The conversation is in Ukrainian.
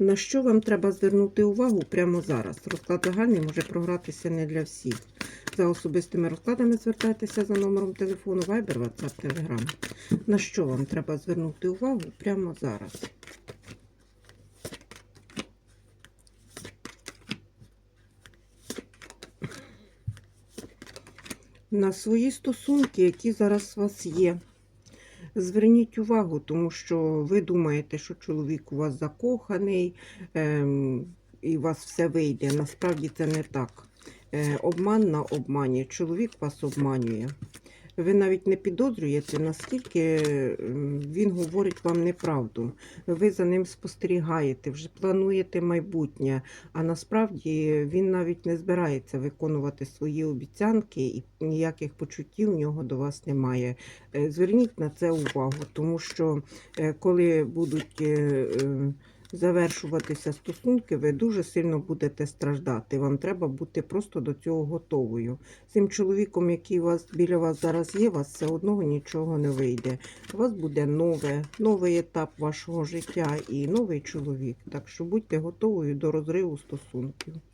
На що вам треба звернути увагу прямо зараз? Розклад загальний може програтися не для всіх. За особистими розкладами звертайтеся за номером телефону Viber, WhatsApp, Telegram. На що вам треба звернути увагу прямо зараз? На свої стосунки, які зараз у вас є. Зверніть увагу, тому що ви думаєте, що чоловік у вас закоханий ем, і у вас все вийде. Насправді це не так. Е, обман на обмані. Чоловік вас обманює. Ви навіть не підозрюєте, наскільки він говорить вам неправду. Ви за ним спостерігаєте, вже плануєте майбутнє, а насправді він навіть не збирається виконувати свої обіцянки і ніяких почуттів у нього до вас немає. Е, Зверніть на це увагу, тому що е, коли будуть е, завершуватися стосунки, ви дуже сильно будете страждати. Вам треба бути просто до цього готовою. З Цим чоловіком, який вас біля вас зараз є, вас все одно нічого не вийде. У вас буде нове, новий етап вашого життя і новий чоловік. Так що будьте готовою до розриву стосунків.